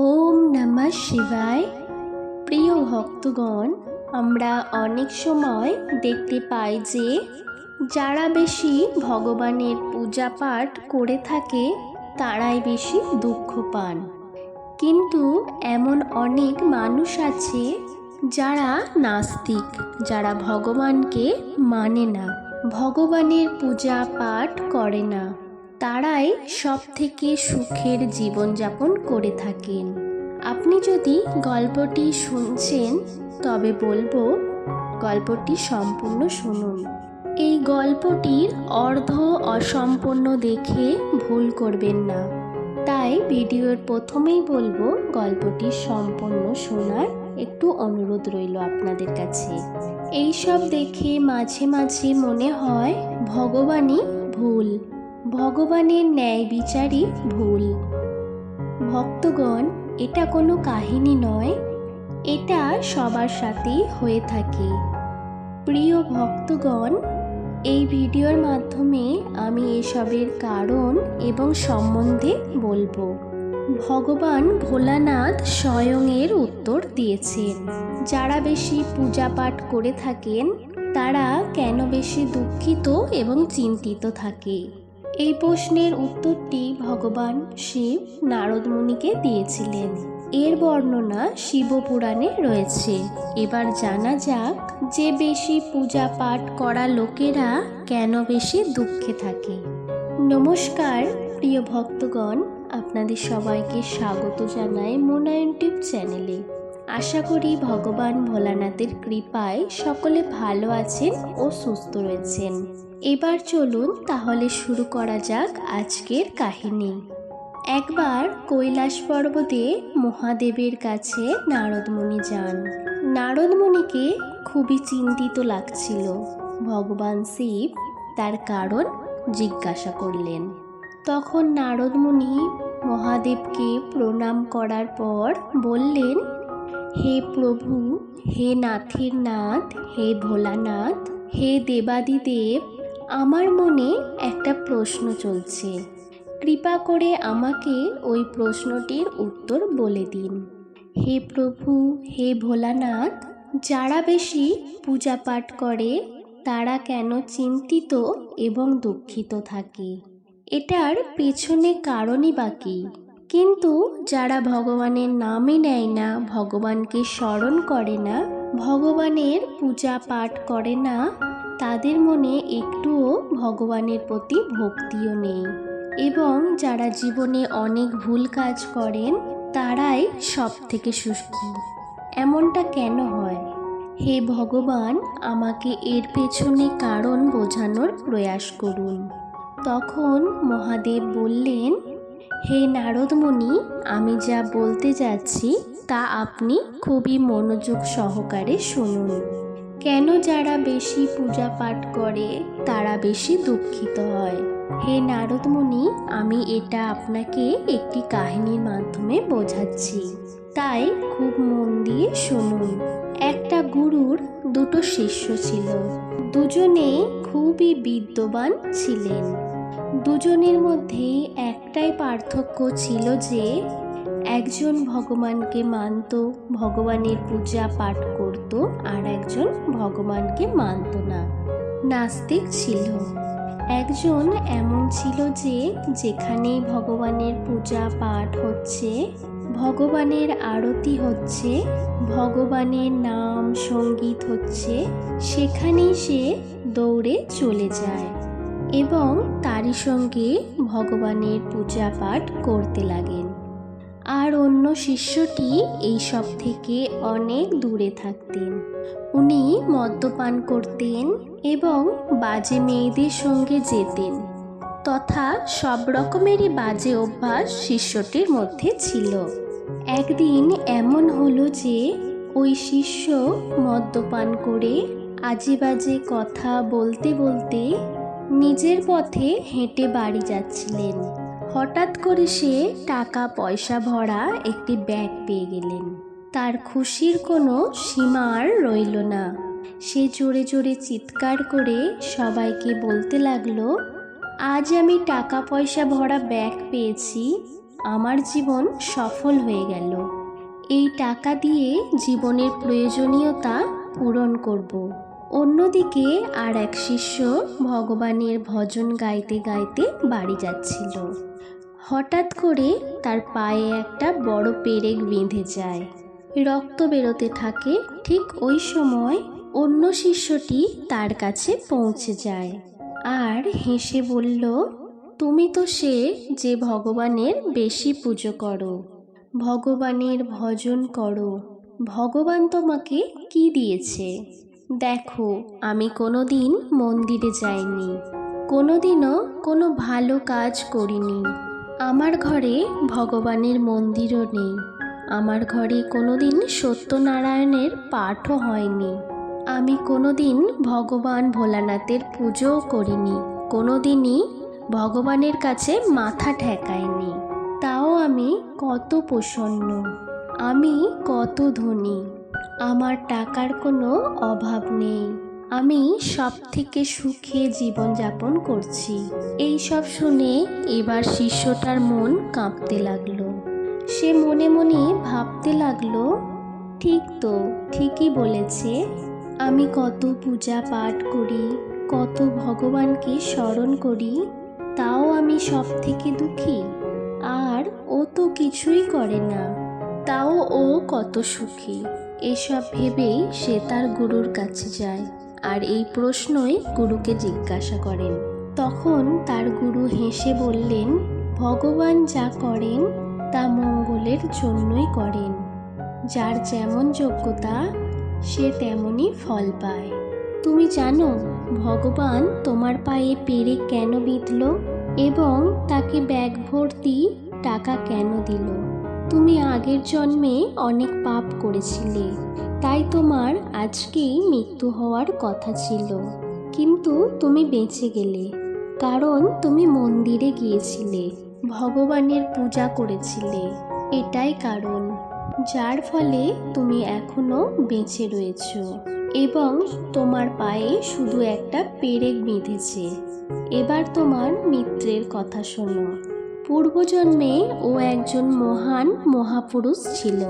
ওম নমঃ শিবায়। প্রিয় ভক্তগণ, আমরা অনেক সময় দেখতে পাই যে যারা বেশি ভগবানের পূজা পাঠ করে থাকে, তারাই বেশি দুঃখ পান। কিন্তু এমন অনেক মানুষ আছে যারা নাস্তিক, যারা ভগবানকে মানে না, ভগবানের পূজা পাঠ করে না। তারাই সব থেকে সুখের জীবনযাপন করে থাকেন। আপনি যদি গল্পটি শুনছেন, তবে বলব গল্পটি সম্পূর্ণ শুনুন। এই গল্পটির অর্ধ অসম্পূর্ণ দেখে ভুল করবেন না। তাই ভিডিওর প্রথমেই বলব গল্পটি সম্পূর্ণ শোনার একটু অনুরোধ রইল আপনাদের কাছে। এই সব দেখে মাঝে মাঝে মনে হয় ভগবানই ভুল। ভগবানের ন্যায় বিচারই ভুল। ভক্তগণ, এটা কোনো কাহিনী নয়, এটা সবার সাথেই হয়ে থাকে। প্রিয় ভক্তগণ, এই ভিডিওর মাধ্যমে আমি এসবের কারণ এবং সম্বন্ধে বলব। ভগবান ভোলানাথ স্বয়ং এর উত্তর দিয়েছেন। যারা বেশি পূজা পাঠ করে থাকেন, তারা কেন বেশি দুঃখিত এবং চিন্তিত থাকে? এই প্রশ্নের উত্তরটি ভগবান শিব নারদ মুনিকে দিয়েছিলেন। এর বর্ণনা শিবপুরাণে রয়েছে। এবার জানা যাক যে বেশি পূজা পাঠ করা লোকেরা কেন বেশি দুঃখে থাকে। নমস্কার, প্রিয় ভক্তগণ, আপনাদের সবাইকে স্বাগত জানাই মোনায়ন টিউব চ্যানেলে। আশা করি ভগবান ভোলানাথের কৃপায় সকলে ভালো আছেন ও সুস্থ রয়েছেন। এবার চলুন তাহলে শুরু করা যাক আজকের কাহিনী। একবার কৈলাস পর্বতে মহাদেবের কাছে নারদমণি যান। নারদমণিকে খুবই চিন্তিত লাগছিল। ভগবান শিব তার কারণ জিজ্ঞাসা করলেন। তখন নারদমণি মহাদেবকে প্রণাম করার পর বললেন, হে প্রভু, হে নাথের নাথ, হে ভোলানাথ, হে দেবাদিদেব আমার মনে একটা প্রশ্ন চলছে। কৃপা করে আমাকে ওই প্রশ্নটির উত্তর বলে দিন। হে প্রভু, হে ভোলানাথ, যারা বেশি পূজা পাঠ করে, তারা কেন চিন্তিত এবং দুঃখিত থাকে? এটার পেছনে কারণই বাকি কিন্তু যারা ভগবানের নামই নেয় না, ভগবানকে স্মরণ করে না, ভগবানের পূজা পাঠ করে না, তাদের মনে একটুও ভগবানের প্রতি ভক্তিও নেই। এবং যারা জীবনে অনেক ভুল কাজ করেন, তারাই সব থেকে সুখী। এমনটা কেন হয়? হে ভগবান, আমাকে এর পেছনে কারণ বোঝানোর প্রয়াস করুন। তখন মহাদেব বললেন, হে নারদমণি, আমি যা বলতে যাচ্ছি, তা আপনি খুবই মনোযোগ সহকারে শুনুন। কেন যারা বেশি পূজা পাঠ করে, তারা বেশি দুঃখিত হয়? হে নারদমণি, আমি এটা আপনাকে একটি কাহিনীর মাধ্যমে বোঝাচ্ছি। তাই খুব মন দিয়ে শুনুন। একটা গুরুর দুটো শিষ্য ছিল। দুজনে খুবই বিদ্যমান ছিলেন। দুজনের মধ্যে একটাই পার্থক্য ছিল যে একজন ভগবানকে মানত, ভগবানের পূজা পাঠ করত আর একজন ভগবানকে মানত না। নাস্তিক ছিল। একজন এমন ছিল যে যেখানেই ভগবানের পূজা পাঠ হচ্ছে, ভগবানের আরতি হচ্ছে, ভগবানের নাম সংগীত হচ্ছে, সেখানেই সে দৌড়ে চলে যায় এবং তারই সঙ্গে ভগবানের পূজা পাঠ করতে লাগেন। আর অন্য শিষ্যটি এইসব থেকে অনেক দূরে থাকতেন। উনি মদ্যপান করতেন এবং বাজে মেয়েদের সঙ্গে যেতেন, তথা সব রকমেরই বাজে অভ্যাস শিষ্যটির মধ্যে ছিল। একদিন এমন হলো যে, ওই শিষ্য মদ্যপান করে আজে বাজে কথা বলতে বলতে নিজের পথে হেঁটে বাড়ি যাচ্ছিলেন। হঠাৎ করে সে টাকা পয়সা ভরা একটি ব্যাগ পেয়ে গেলেন। তার খুশির কোনো সীমা আর রইল না। সে জোরে জোরে চিৎকার করে সবাইকে বলতে লাগল, আজ আমি টাকা পয়সা ভরা ব্যাগ পেয়েছি, আমার জীবন সফল হয়ে গেল। এই টাকা দিয়ে জীবনের প্রয়োজনীয়তা পূরণ করব। অন্যদিকে আর এক শিষ্য ভগবানের ভজন গাইতে গাইতে বাড়ি যাচ্ছিল। হঠাৎ করে তার পায়ে একটা বড় পেরেক বেঁধে যায়। রক্ত বেরোতে থাকে, ঠিক ওই সময় অন্য শিষ্যটি তার কাছে পৌঁছে যায় আর হেসে বলল, তুমি তো সে যে ভগবানের বেশি পুজো করো, ভগবানের ভজন করো, ভগবান তোমাকে কি দিয়েছে? দেখো, আমি কোনো দিন মন্দিরে যাইনি, কোনোদিনও কোনো ভালো কাজ করিনি আমার ঘরে ভগবানের মন্দিরও নেই। আমার ঘরে কোনোদিন সত্যনারায়ণের পাঠও হয়নি। আমি কোনোদিন ভগবান ভোলানাথের পুজোও করিনি। কোনোদিনই ভগবানের কাছে মাথা ঠেকায়নি তাও আমি কত প্রসন্ন। আমি কত ধনী। আমার টাকার কোনো অভাব নেই। আমি সব থেকে সুখে জীবনযাপন করছি। এই সব শুনে এবার শিষ্যটার মন কাঁপতে লাগল। সে মনে মনে ভাবতে লাগল, ঠিক তো, ঠিকই বলেছে। আমি কত পূজা পাঠ করি, কত ভগবানকে স্মরণ করি, তাও আমি সব থেকে দুঃখী। আর ও তো কিছুই করে না, তাও ও কত সুখী। এসব ভেবেই সে তার গুরুর কাছে যায়। আর এই প্রশ্নই গুরুকে জিজ্ঞাসা করেন। তখন তার গুরু হেসে বললেন, ভগবান যা করেন, তা মঙ্গলের জন্যই করেন। যার যেমন যোগ্যতা, সে তেমনই ফল পায়। তুমি জানো, ভগবান তোমার পায়ে পেরে কেন বিঁধল এবং তাকে ব্যাগ ভর্তি টাকা কেন দিল? তুমি আগের জন্মে অনেক পাপ করেছিলে। তাই তোমার আজকেই মৃত্যু হওয়ার কথা ছিল। কিন্তু তুমি বেঁচে গেলে, কারণ তুমি মন্দিরে গিয়েছিলে, ভগবানের পূজা করেছিলে। এটাই কারণ, যার ফলে তুমি এখনও বেঁচে রয়েছ এবং তোমার পায়ে শুধু একটা পেরেক বেঁধেছে। এবার তোমার মিত্রের কথা শোনো। পূর্বজন্মে ও একজন মহান মহাপুরুষ ছিল।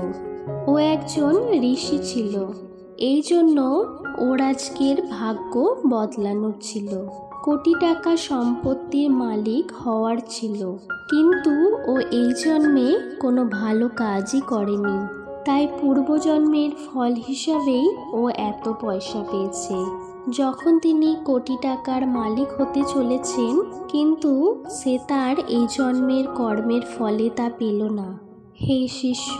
ও একজন ঋষি ছিল। এই জন্য ওর আজকের ভাগ্য বদলানোর ছিল। কোটি টাকা সম্পত্তির মালিক হওয়ার ছিল। কিন্তু ও এই জন্মে কোনো ভালো কাজই করেনি। তাই পূর্বজন্মের ফল হিসাবেই ও এত পয়সা পেয়েছে। যখন তিনি কোটি টাকার মালিক হতে চলেছেন, কিন্তু সে তার এই জন্মের কর্মের ফলে তা পেল না। হে শিষ্য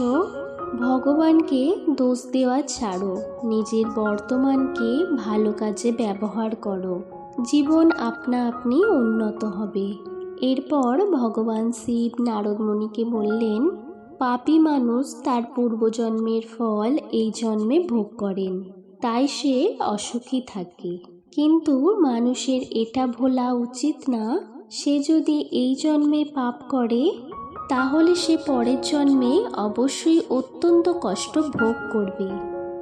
ভগবানকে দোষ দেওয়া ছাড়ো, নিজের বর্তমানকে ভালো কাজে ব্যবহার করো, জীবন আপনা আপনি উন্নত হবে। এরপর ভগবান শিব নারদমণিকে বললেন, পাপী মানুষ তার পূর্বজন্মের ফল এই জন্মে ভোগ করেন, তাই সে অসুখী থাকে। কিন্তু মানুষের এটা ভোলা উচিত না, সে যদি এই জন্মে পাপ করে তাহলে সে পরের জন্মে অবশ্যই অত্যন্ত কষ্ট ভোগ করবে।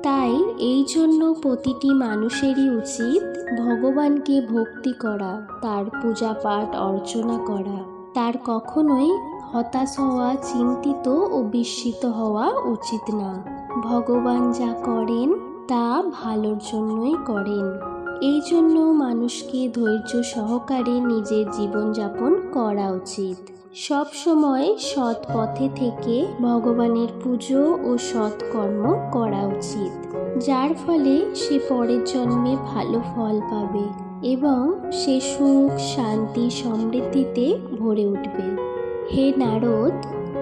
তাই এই জন্য প্রতিটি মানুষেরই উচিত ভগবানকে ভক্তি করা, তার পূজা পাঠ অর্চনা করা। তার কখনোই হতাশ হওয়া, চিন্তিত ও বিস্মিত হওয়া উচিত না। ভগবান যা করেন, তা ভালোর জন্যই করেন। এই জন্য মানুষকে ধৈর্য সহকারে নিজের জীবনযাপন করা উচিত। সব সময় সৎ পথে থেকে ভগবানের পুজো ও সৎকর্ম করা উচিত। যার ফলে সে পরের জন্মে ভালো ফল পাবে এবং সে সুখ, শান্তি, সমৃদ্ধিতে ভরে উঠবে। হে নারদ,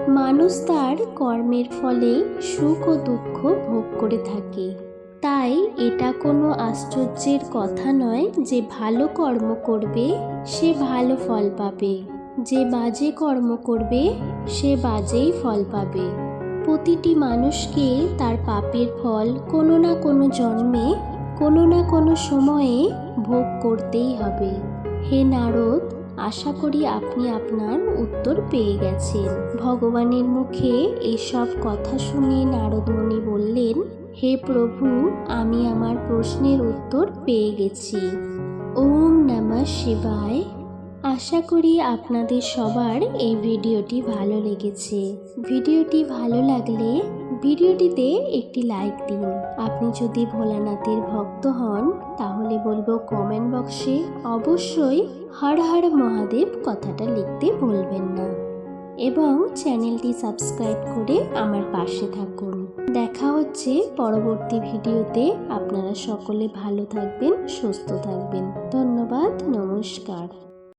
মানুষ তার কর্মের ফলে সুখ ও দুঃখ ভোগ করে থাকে। তাই এটা কোনো আশ্চর্যের কথা নয় যে ভালো কর্ম করবে, সে ভালো ফল পাবে। যে বাজে কর্ম করবে, সে বাজেই ফল পাবে। প্রতিটি মানুষকে তার পাপের ফল কোনো না কোনো জন্মে, কোনো না কোনো সময়ে ভোগ করতেই হবে। হে নারদ, আশা করি আপনি আপনার উত্তর পেয়ে গেছেন। ভগবানের মুখে এসব কথা শুনে নারদমণি বললেন হে প্রভু, আমি আমার প্রশ্নের উত্তর পেয়ে গেছি। ওম নমঃ শিবায়। আশা করি আপনাদের সবার এই ভিডিওটি ভালো লেগেছে। ভিডিওটি ভালো লাগলে ভিডিওটিতে একটি লাইক দিন। আপনি যদি ভোলানাথের ভক্ত হন, তাহলে বলব কমেন্ট বক্সে অবশ্যই হর হর মহাদেব কথাটা লিখতে ভুলবেন না। এবং চ্যানেলটি সাবস্ক্রাইব করে আমার পাশে থাকুন। দেখা হচ্ছে পরবর্তী ভিডিওতে। আপনারা সকলে ভালো থাকবেন, সুস্থ থাকবেন। ধন্যবাদ, নমস্কার।